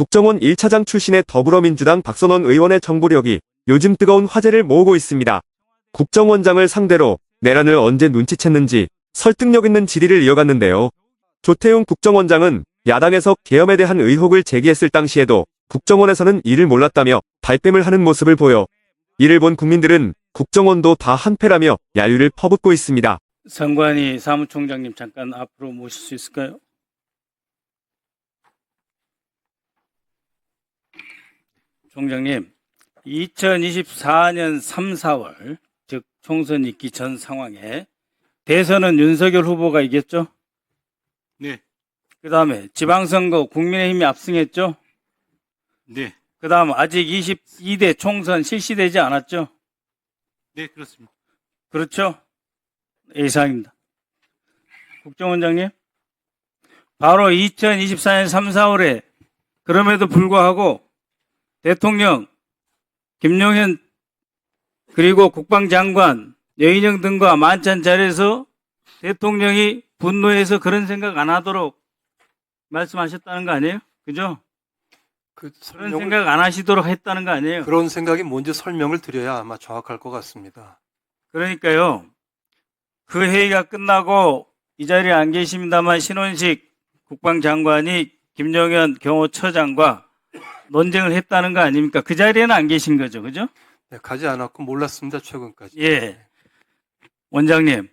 국정원 1차장 출신의 더불어민주당 박선원 의원의 정보력이 요즘 뜨거운 화제를 모으고 있습니다. 국정원장을 상대로 내란을 언제 눈치챘는지 설득력 있는 질의를 이어갔는데요. 조태용 국정원장은 야당에서 계엄에 대한 의혹을 제기했을 당시에도 국정원에서는 이를 몰랐다며 발뺌을 하는 모습을 보여 이를 본 국민들은 국정원도 다 한패라며 야유를 퍼붓고 있습니다. 선관위 사무총장님 잠깐 앞으로 모실 수 있을까요? 총장님, 2024년 3, 4월, 즉 총선 있기 전 상황에 대선은 윤석열 후보가 이겼죠? 네, 그 다음에 지방선거 국민의힘이 압승했죠? 네, 그 다음 아직 22대 총선 실시되지 않았죠? 네, 그렇습니다. 그렇죠? 이상입니다. 국정원장님, 바로 2024년 3, 4월에 그럼에도 불구하고 대통령 김용현 그리고 국방장관 여인영 등과 만찬 자리에서 대통령이 분노해서 그런 생각 안 하도록 말씀하셨다는 거 아니에요? 그죠? 그 그런 생각 안 하시도록 했다는 거 아니에요? 그런 생각이 뭔지 설명을 드려야 아마 정확할 것 같습니다. 그러니까요. 그 회의가 끝나고 이 자리에 안 계십니다만 신원식 국방장관이 김정현 경호처장과 논쟁을 했다는 거 아닙니까? 그 자리에는 안 계신 거죠. 그죠? 네, 가지 않았고 몰랐습니다 최근까지. 예. 원장님.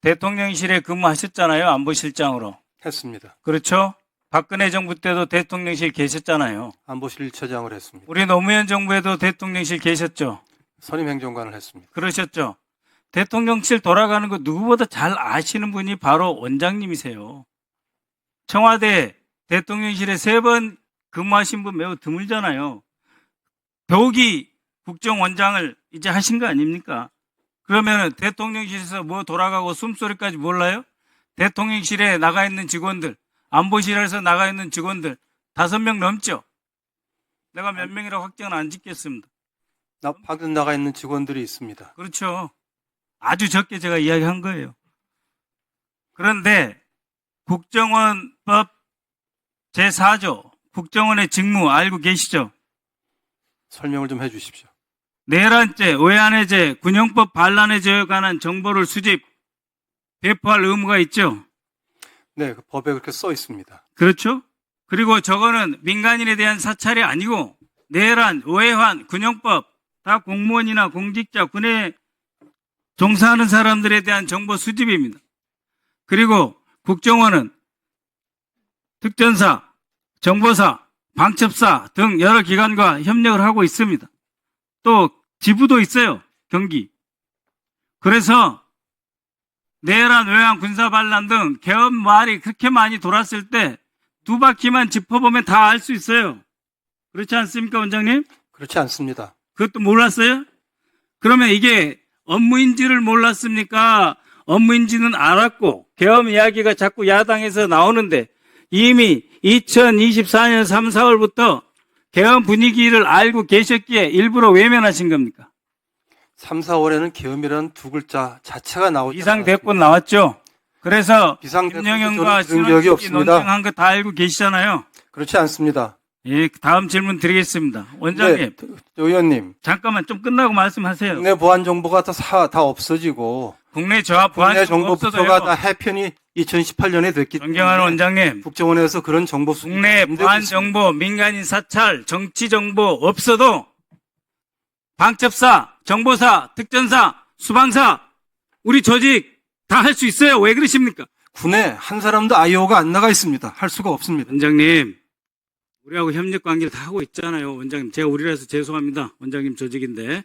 대통령실에 근무하셨잖아요. 안보실장으로. 했습니다. 그렇죠? 박근혜 정부 때도 대통령실 계셨잖아요. 안보실 1차장을 했습니다. 우리 노무현 정부에도 대통령실 계셨죠. 선임 행정관을 했습니다. 그러셨죠. 대통령실 돌아가는 거 누구보다 잘 아시는 분이 바로 원장님이세요. 청와대 대통령실에 세 번 근무하신 분 매우 드물잖아요. 더욱이 국정원장을 이제 하신 거 아닙니까? 그러면은 대통령실에서 뭐 돌아가고 숨소리까지 몰라요? 대통령실에 나가 있는 직원들, 안보실에서 나가 있는 직원들 다섯 명 넘죠? 내가 몇 명이라고 확정은 안 짓겠습니다. 나, 밖에 나가 있는 직원들이 있습니다. 그렇죠. 아주 적게 제가 이야기한 거예요. 그런데 국정원법 제4조 국정원의 직무 알고 계시죠? 설명을 좀 해주십시오. 내란죄, 외환해제, 군형법 반란해제에 관한 정보를 수집, 배포할 의무가 있죠. 네, 그 법에 그렇게 써 있습니다. 그렇죠? 그리고 저거는 민간인에 대한 사찰이 아니고 내란, 외환, 군형법 다 공무원이나 공직자, 군에 종사하는 사람들에 대한 정보 수집입니다. 그리고 국정원은 특전사, 정보사, 방첩사 등 여러 기관과 협력을 하고 있습니다. 또 지부도 있어요. 경기. 그래서 내란, 외환, 군사 반란 등 개업 말이 그렇게 많이 돌았을 때 두 바퀴만 짚어보면 다 알 수 있어요. 그렇지 않습니까, 원장님? 그렇지 않습니다. 그것도 몰랐어요? 그러면 이게 업무인지를 몰랐습니까? 업무인지는 알았고, 계엄 이야기가 자꾸 야당에서 나오는데, 이미 2024년 3, 4월부터 계엄 분위기를 알고 계셨기에 일부러 외면하신 겁니까? 3, 4월에는 계엄이라는 두 글자 자체가 나오지 이상 않았습니다. 대권 나왔죠? 그래서 김영현과 신원식이 없습니다. 논쟁한 거 다 알고 계시잖아요. 그렇지 않습니다. 예, 다음 질문 드리겠습니다. 원장님, 네, 저 의원님, 잠깐만 좀 끝나고 말씀하세요. 국내 보안 정보가 다, 사, 다 없어지고 국내 저하 국내 보안 정보 없어도요. 부서가 다 해편이 2018년에 됐기 존경하는 원장님, 국정원에서 그런 정보 수집이 국내 안 되고 보안 있습니다. 정보, 민간인 사찰, 정치 정보 없어도 방첩사, 정보사, 특전사, 수방사, 우리 조직 다 할 수 있어요. 왜 그러십니까? 군에 한 사람도 아이오가 안 나가 있습니다. 할 수가 없습니다. 원장님, 우리하고 협력 관계를 다 하고 있잖아요. 원장님, 제가 우리라서 죄송합니다. 원장님 조직인데.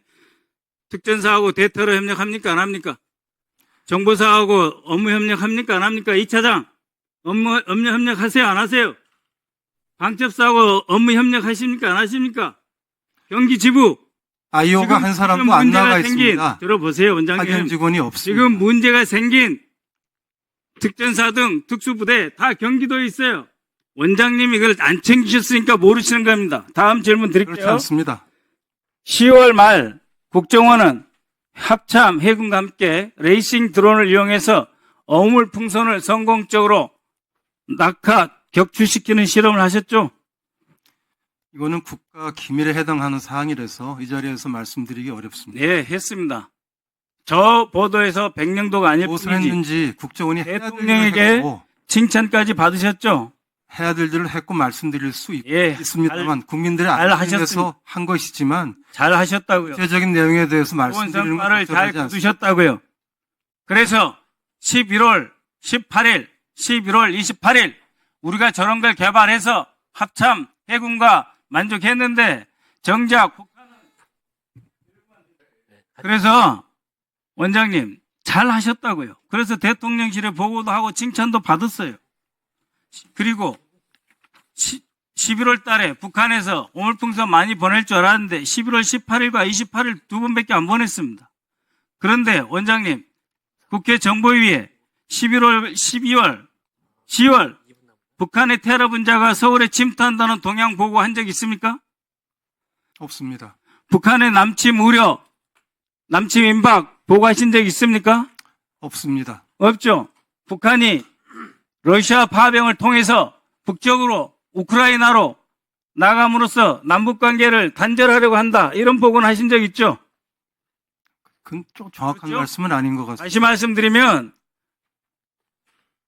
특전사하고 대테러 협력합니까? 안 합니까? 정보사하고 업무 협력합니까? 안 합니까? 2차장, 업무, 업무 협력하세요? 안 하세요? 방첩사하고 업무 협력하십니까? 안 하십니까? 경기 지부. 아이오가 한 사람도 안 나가 생긴, 있습니다. 들어보세요, 원장님. 파견 직원이 없습니다. 지금 문제가 생긴 특전사 등 특수부대 다 경기도에 있어요. 원장님이 이걸 안 챙기셨으니까 모르시는 겁니다. 다음 질문 그렇지 드릴게요. 않습니다. 10월 말 국정원은 합참 해군과 함께 레이싱 드론을 이용해서 어물 풍선을 성공적으로 낙하 격추시키는 실험을 하셨죠? 이거는 국가 기밀에 해당하는 사항이라서 이 자리에서 말씀드리기 어렵습니다. 네, 했습니다. 저 보도에서 백령도가 아닐 무엇을 뿐이지 했는지 국정원이 해야 될 대통령에게 했고 칭찬까지 받으셨죠? 해야 될 일을 했고 말씀드릴 수 있, 예, 있습니다만 국민들의 하셨습니다. 한 것이지만 잘 하셨다고요. 구체적인 내용에 대해서 말씀드리는 건 성과를 잘 적절하지 않습니다. 거두셨다고요. 그래서 11월 18일, 11월 28일 우리가 저런 걸 개발해서 합참 해군과 만족했는데 정작 그래서 원장님 잘 하셨다고요. 그래서 대통령실에 보고도 하고 칭찬도 받았어요. 그리고 11월 달에 북한에서 오물풍선 많이 보낼 줄 알았는데 11월 18일과 28일 두 번밖에 안 보냈습니다. 그런데 원장님 국회 정보위에 11월, 12월, 10월 북한의 테러 분자가 서울에 침투한다는 동향 보고 한 적 있습니까? 없습니다. 북한의 남침 우려, 남침 임박 보고하신 적 있습니까? 없습니다. 없죠. 북한이 러시아 파병을 통해서 북쪽으로 우크라이나로 나감으로써 남북 관계를 단절하려고 한다. 이런 보고는 하신 적 있죠? 그건 좀 정확한 그렇죠? 말씀은 아닌 것 같습니다. 다시 말씀드리면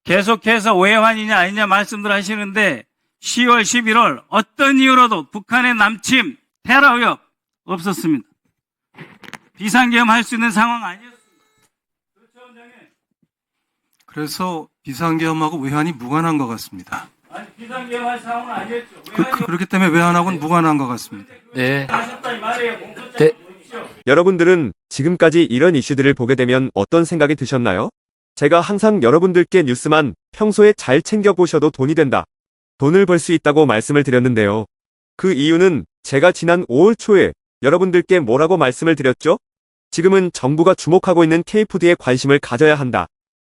계속해서 외환이냐 아니냐 말씀들 하시는데 10월, 11월 어떤 이유로도 북한의 남침, 테러 위협 없었습니다. 비상계엄 할 수 있는 상황 아니었습니다. 그래서 비상계엄하고 외환이 무관한 것 같습니다. 아니 비상계엄할 상황은 아니었죠. 그, 외환이 그렇기 때문에 외환하고는 무관한 것 같습니다. 네. 네. 보십시오. 여러분들은 지금까지 이런 이슈들을 보게 되면 어떤 생각이 드셨나요? 제가 항상 여러분들께 뉴스만 평소에 잘 챙겨보셔도 돈이 된다. 돈을 벌 수 있다고 말씀을 드렸는데요. 그 이유는 제가 지난 5월 초에 여러분들께 뭐라고 말씀을 드렸죠? 지금은 정부가 주목하고 있는 K푸드에 관심을 가져야 한다.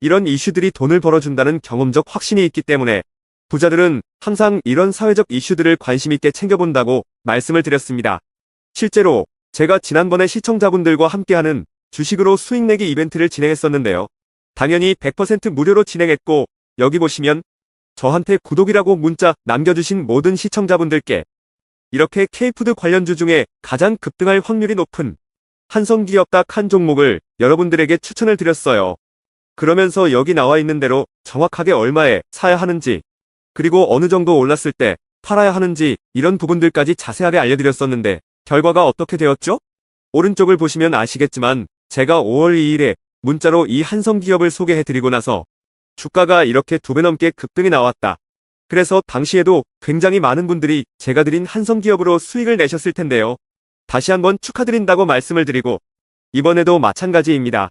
이런 이슈들이 돈을 벌어준다는 경험적 확신이 있기 때문에 부자들은 항상 이런 사회적 이슈들을 관심 있게 챙겨본다고 말씀을 드렸습니다. 실제로 제가 지난번에 시청자분들과 함께하는 주식으로 수익 내기 이벤트를 진행했었는데요. 당연히 100% 무료로 진행했고 여기 보시면 저한테 구독이라고 문자 남겨주신 모든 시청자분들께 이렇게 K푸드 관련주 중에 가장 급등할 확률이 높은 한성기업 딱 한 종목을 여러분들에게 추천을 드렸어요. 그러면서 여기 나와 있는 대로 정확하게 얼마에 사야 하는지 그리고 어느 정도 올랐을 때 팔아야 하는지 이런 부분들까지 자세하게 알려드렸었는데 결과가 어떻게 되었죠? 오른쪽을 보시면 아시겠지만 제가 5월 2일에 문자로 이 한성기업을 소개해드리고 나서 주가가 이렇게 두 배 넘게 급등이 나왔다. 그래서 당시에도 굉장히 많은 분들이 제가 드린 한성기업으로 수익을 내셨을 텐데요. 다시 한번 축하드린다고 말씀을 드리고 이번에도 마찬가지입니다.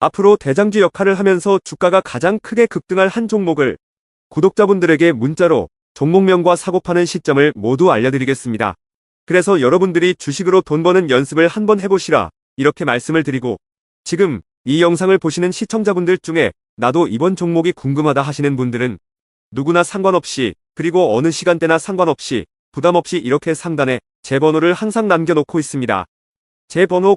앞으로 대장주 역할을 하면서 주가가 가장 크게 급등할 한 종목을 구독자분들에게 문자로 종목명과 사고파는 시점을 모두 알려드리겠습니다. 그래서 여러분들이 주식으로 돈 버는 연습을 한번 해보시라 이렇게 말씀을 드리고 지금 이 영상을 보시는 시청자분들 중에 나도 이번 종목이 궁금하다 하시는 분들은 누구나 상관없이 그리고 어느 시간대나 상관없이 부담 없이 이렇게 상단에 제 번호를 항상 남겨놓고 있습니다. 제 번호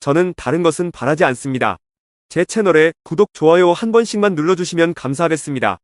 저는 다른 것은 바라지 않습니다. 제 채널에 구독, 좋아요 한 번씩만 눌러주시면 감사하겠습니다.